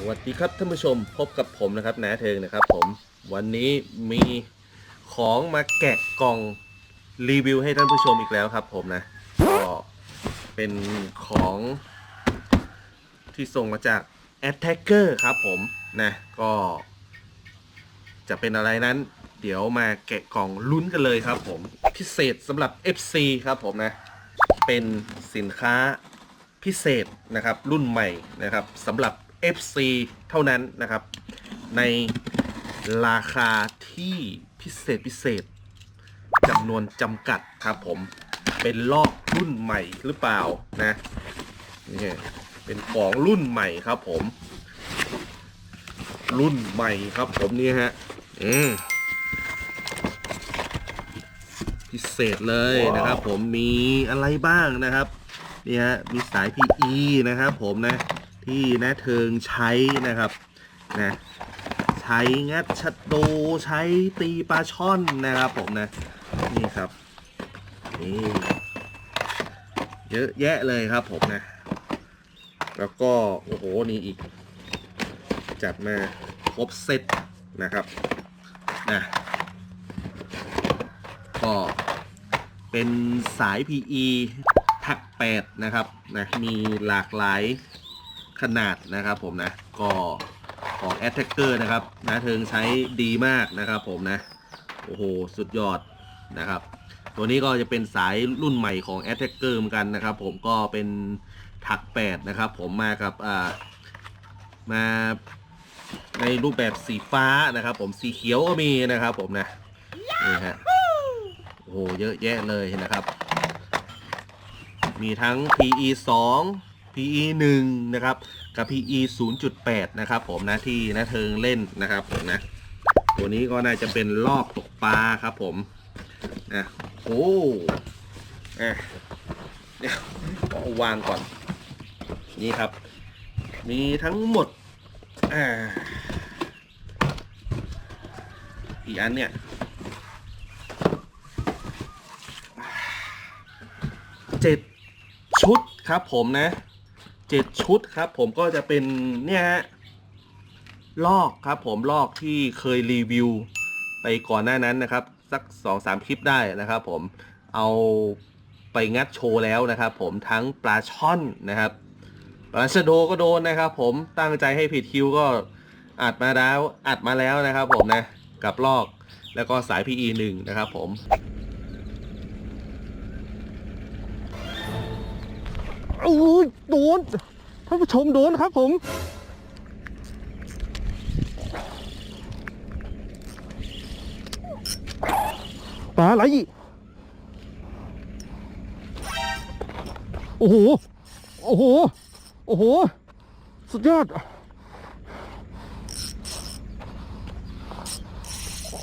สวัสดีครับท่านผู้ชมพบกับผมนะครับนาเทิงนะครับผมวันนี้มีของมาแกะกล่องรีวิวให้ท่านผู้ชมอีกแล้วครับผมนะก็เป็นของที่ส่งมาจาก Attacker ครับผมนะก็จะเป็นอะไรนั้น เดี๋ยวมาแกะกล่องลุ้นกันเลยครับผมพิเศษสำหรับ FC ครับผมนะ เป็นสินค้าพิเศษนะครับรุ่นใหม่นะครับสำหรับ FC เท่านั้นนะครับ ในราคาที่พิเศษพิเศษจำนวนจำกัดครับผมเป็นลอกรุ่นใหม่หรือเปล่านะนี่เป็นของรุ่นใหม่ครับผม รุ่นใหม่ครับผมนี่ฮะอืมพิเศษเลยนะครับ ผมมีอะไรบ้างนะครับนี่ฮะมีสาย PE นะครับ ผมนะ ที่นะเทิงใช้นะครับนะใช้งัดชัดโดใช้ตีปลาช่อนนะครับผมนะนี่ครับนี่เยอะแยะเลยครับผมนะ แล้วก็โอ้โหนี่อีก จัดมาครบเซตนะครับนะก็เป็นสาย PE ถัก8นะครับนะมีหลากหลาย ขนาดนะครับผมนะก็ของ Attacker นะครับนะเทิงใช้ดีมากนะครับผมนะ โอ้โห สุดยอดนะครับ ตัวนี้ก็จะเป็นสายรุ่นใหม่ของ Attacker เหมือนกันนะครับ ผมก็เป็นถัก 8 นะครับ ผมมากับอ่ามาในรูปแบบสีฟ้านะครับ ผมสีเขียวก็มีนะครับ ผมนะนี่ฮะโอ้โหเยอะแยะเลยนะครับ มีทั้ง PE 2 PE 1นะครับ กับ PE 0.8 นะครับผมนะที่นะเทิงเล่นนะครับผมนะ ตัวนี้ก็น่าจะเป็นลอกตกปลาครับผมนะโอ้อะเดี๋ยวาวางก่อน นี่ครับ มีทั้งหมดอ่ากี่อันเนี่ยเจ็ดชุดครับผมนะ เจ็ดชุดครับ ผมก็จะเป็นเนี่ยฮะลอกครับผมลอกที่เคยรีวิว ไปก่อนหน้านั้นนะครับ สักสองสามคลิปได้นะครับ ผมเอาไปงัดโชว์แล้วนะครับ ผมทั้งปลาช่อนนะครับปลาชะโดก็โดนนะครับ ผมตั้งใจให้ผิดคิวก็อัดมาแล้วอัดมาแล้วนะครับ ผมนะกับลอกแล้วก็สาย PE 1นะครับ ผม อ้ยโดนท่านผู้ชมโดนครับผม ปลาไหลโอ้โห โอ้โห โอ้โห สุดยอด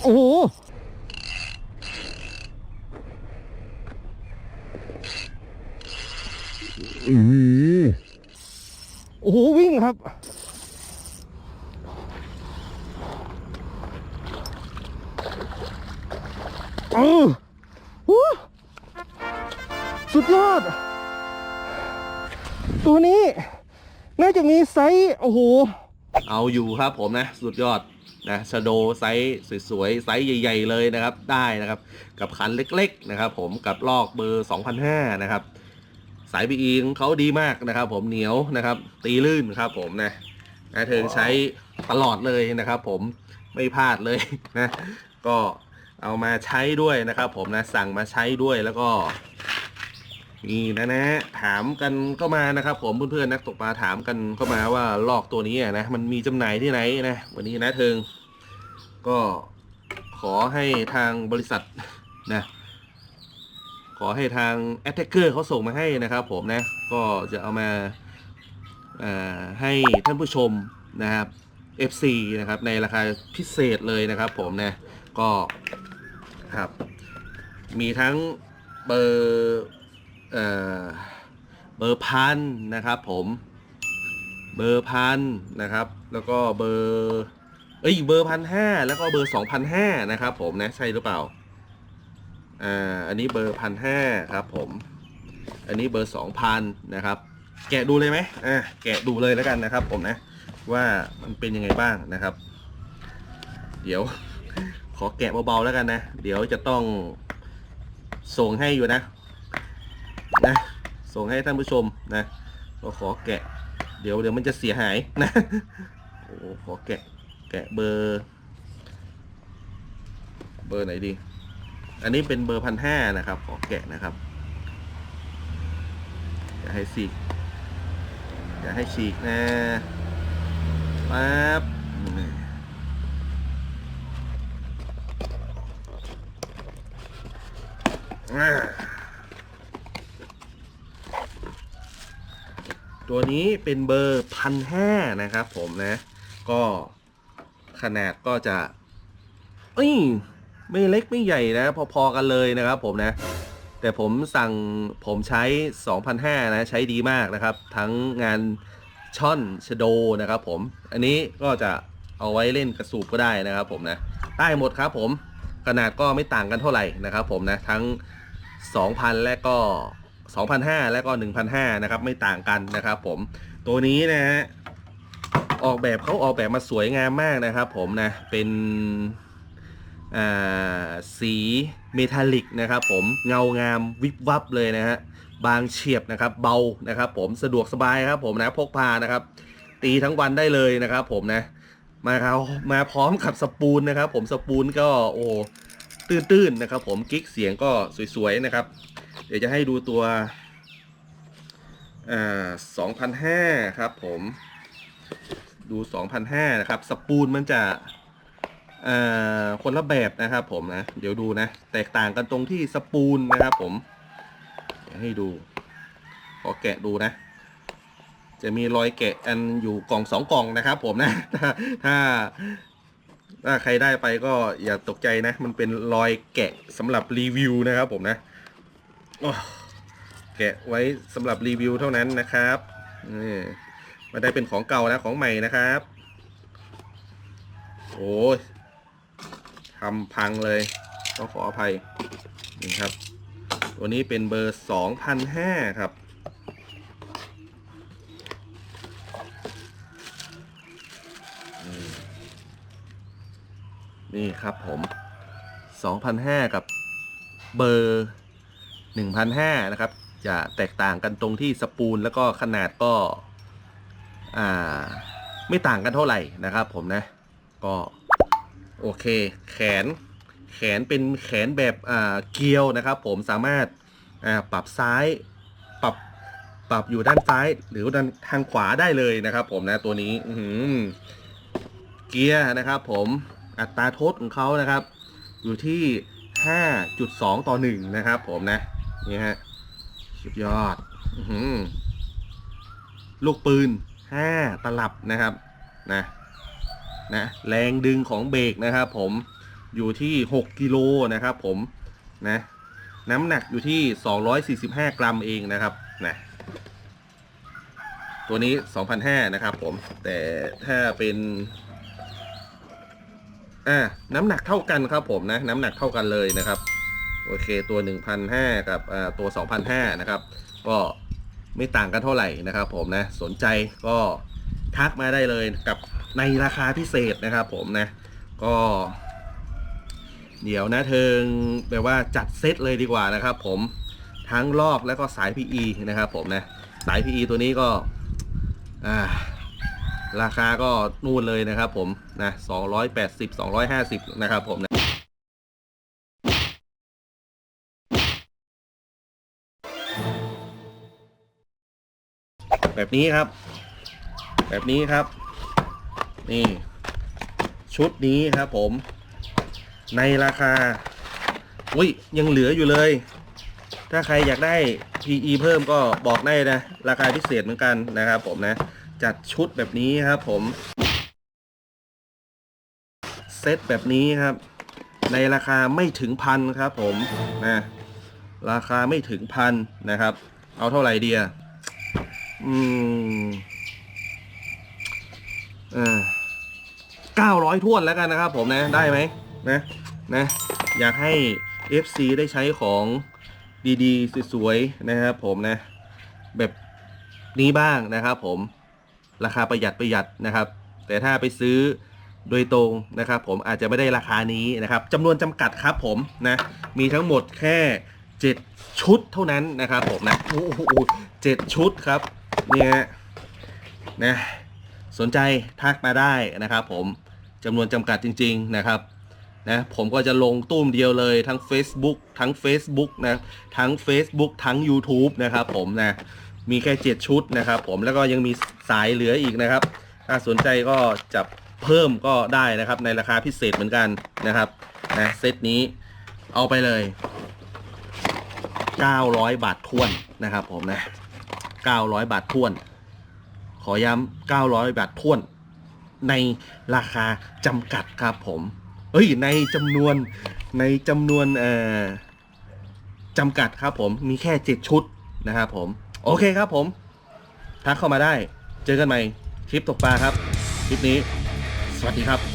โอ้โห อืมโอ้โหวิ่งครับ เออหูสุดยอด ตัวนี้ น่าจะมีไซส์ โอ้โห เอาอยู่ครับผมนะ สุดยอดนะชโดไซส์สวยๆไซส์ใหญ่ ๆ เลยนะครับ ได้นะครับ กับคันเล็ก ๆ นะครับ ผมกับลอกเบอร์ 2005 นะครับ สายบีอิงเขาดีมากนะครับ ผมเหนียวนะครับ ตีลื่นครับ ผมนะนะเทิงใช้ตลอดเลยนะครับ ผมไม่พลาดเลยนะก็เอามาใช้ด้วยนะครับ ผมนะสั่งมาใช้ด้วยแล้วก็นี่นะนะถามกันเข้ามานะครับ ผมเพื่อนๆนักตกปลาถามกันเข้ามาว่าลอกตัวนี้นะมันมีจำหน่ายที่ไหนนะวันนี้นะเทิงก็ขอให้ทางบริษัทนะ ขอให้ทาง a t t a c k e r เขาส่งมาให้นะครับผมนะ ก็จะเอามาให้ท่านผู้ชมนะครับ FC นะครับในราคาพิเศษเลยนะครับผมนะ ก็ครับ มีทั้งเบอร์เอ่อเบอร์พันนะครับผมเบอร์พันนะครับ แล้วก็เบอร์เอ้ยเบอร์พันห้าแล้วก็เบอร์สองพันห้านะครับผมนะ ใช่หรือเปล่า อ่าอันนี้เบอร์พันห้าครับผม อันนี้เบอร์สองพันนะครับ แกะดูเลยไหมอ่าแกะดูเลยแล้วกันนะครับ ผมนะว่ามันเป็นยังไงบ้างนะครับ เดี๋ยว ขอแกะเบาๆแล้วกันนะ เดี๋ยวจะต้องส่งให้อยู่นะ นะ ส่งให้ท่านผู้ชมนะก็ขอแกะ เดี๋ยวเดี๋ยวมันจะเสียหายนะโอ้ขอแกะ แกะเบอร์ เบอร์ไหนดี อันนี้เป็นเบอร์พันห้านะครับ ขอแกะนะครับ อย่าให้ฉีก อย่าให้ฉีกนะปั๊บตัวนี้เป็นเบอร์พันห้านะครับผมนะ ก็ขนาดก็จะเอ้ย ไม่เล็กไม่ใหญ่นะ พอๆกันเลยนะครับผมนะ แต่ผมสั่งผมใช้ 2,500นะ ใช้ดีมากนะครับ ทั้งงานช่อนชโดนะครับผม อันนี้ก็จะเอาไว้เล่นกระสูบก็ได้นะครับผมนะได้หมดครับผมขนาดก็ไม่ต่างกันเท่าไหร่นะครับผมนะทั้ง 2,000 และก็ 2,500 และก็ 1,500 นะครับ ไม่ต่างกันนะครับผมตัวนี้นะฮะออกแบบเขาออกแบบมาสวยงามมากนะครับผมนะเป็น สีเมทัลลิกนะครับผมเงางามวิบวับเลยนะฮะบางเฉียบนะครับเบานะครับผมสะดวกสบายครับผมนะพกพานะครับ ตีทั้งวันได้เลยนะครับผมนะมาเขามาพร้อมกับสปูลนะครับ ผมสปูลก็โอ้ตื้นๆนะครับ ผมกิ๊กเสียงก็สวยๆนะครับ เดี๋ยวจะให้ดูตัวอ่า2,500ครับผมดู2,500นะครับ สปูลมันจะ คนละแบบนะครับผมนะ เดี๋ยวดูนะ แตกต่างกันตรงที่สปูลนะครับผมเดี๋ยวให้ดู ขอแกะดูนะ จะมีรอยแกะอันอยู่กล่องสองกล่องนะครับผมนะถ้าถ้าถ้าใครได้ไปก็อย่าตกใจนะ มันเป็นรอยแกะสำหรับรีวิวนะครับผมนะแกะไว้สำหรับรีวิวเท่านั้นนะครับนี่ไม่ได้เป็นของเก่านะของใหม่นะครับ โอ้ย ทำพังเลยต้องขออภัยนี่ครับ ตัวนี้เป็นเบอร์2,500ครับ นี่ครับผม2,500กับเบอร์1,500นะครับ จะแตกต่างกันตรงที่สปูลแล้วก็ขนาดก็ อ่า ไม่ต่างกันเท่าไหร่นะครับผมนะ ก็ โอเค แขน แขนเป็นแขนแบบอ่าเกลียวนะครับ ผมสามารถอ่าปรับซ้าย ปรับปรับอยู่ด้านซ้าย หรือด้านทางขวาได้เลยนะครับ ผมนะตัวนี้อืเกียร์นะครับ ผมอัตราโทษของเขานะครับ อยู่ที่ 5.2 ต่อ 1 นะครับ ผมนะนี่ฮะสุดยอดอื้อหือลูกปืน 5 ตลับนะครับ นะ นะแรงดึงของเบรกนะครับผมอยู่ที่ 6กิโลนะครับผมนะน้ำหนักอยู่ที่ 245 กรัมเองนะครับนะตัวนี้ 2,500นะครับผมแต่ถ้าเป็นอ่าน้ำหนักเท่ากันครับผมนะน้ำหนักเท่ากันเลยนะครับโอเคตัว 1,500 กับอ่าตัว 2,500นะครับก็ไม่ต่างกันเท่าไหร่นะครับผมนะสนใจก็ทักมาได้เลยกับ ในราคาพิเศษนะครับผมนะ ก็ เดี๋ยวนะเทิงแปลว่าจัดเซตเลยดีกว่านะครับผมทั้งลอกแล้วก็สาย PE นะครับผมนะ สาย PE ตัวนี้ก็าราคาก็นู่นเลยนะครับผมนะ280 250 นะครับผมนะแบบนี้ครับ แบบนี้ครับ นี่ ชุดนี้ครับผม ในราคาอุ้ยยังเหลืออยู่เลย ถ้าใครอยากได้ PE เพิ่มก็บอกได้นะ ราคาพิเศษเหมือนกันนะครับผมนะ จัดชุดแบบนี้ครับผม เซตแบบนี้ครับ ในราคาไม่ถึงพันครับผมนะราคาไม่ถึงพันนะครับ เอาเท่าไหร่เดียอืมออเก้า ร้อยทวนแล้วกันนะครับผมนะได้ไหมนะนะอยากให้ FC ได้ใช้ของดีๆ สวยๆนะครับผมนะ แบบนี้บ้างนะครับผมราคาประหยัดประหยัดนะครับ แต่ถ้าไปซื้อโดยตรงนะครับ ผมอาจจะไม่ได้ราคานี้นะครับจำนวนจำกัดครับผมนะมีทั้งหมดแค่ 7 ชุดเท่านั้นนะครับผมนะโอ้โหเจ็ดชุดครับเนี่ยนะ สนใจทักมาได้นะครับ ผมจำนวนจำกัดจริง ๆนะครับนะผมก็จะลงตุ้มเดียวเลยทั้ง Facebook ทั้ง Facebook นะทั้ง Facebook ทั้ง YouTube นะครับผมนะมีแค่ 7 ชุดนะครับ ผมแล้วก็ยังมีสายเหลืออีกนะครับ ถ้าสนใจก็จะเพิ่มก็ได้นะครับ ในราคาพิเศษเหมือนกันนะครับนะเซตนี้เอาไปเลย 900 บาททวนนะครับผมนะ 900 บาททวน ขอย้ำ900 บาททวน ในราคาจำกัดครับผม เอ้ย ในจำนวนในจำนวนเอ่อจำกัดครับผม มีแค่ 7 ชุดนะครับผม โอเคครับผม ทักเข้ามาได้ เจอกันใหม่คลิปตกปลาครับ คลิปนี้ สวัสดีครับ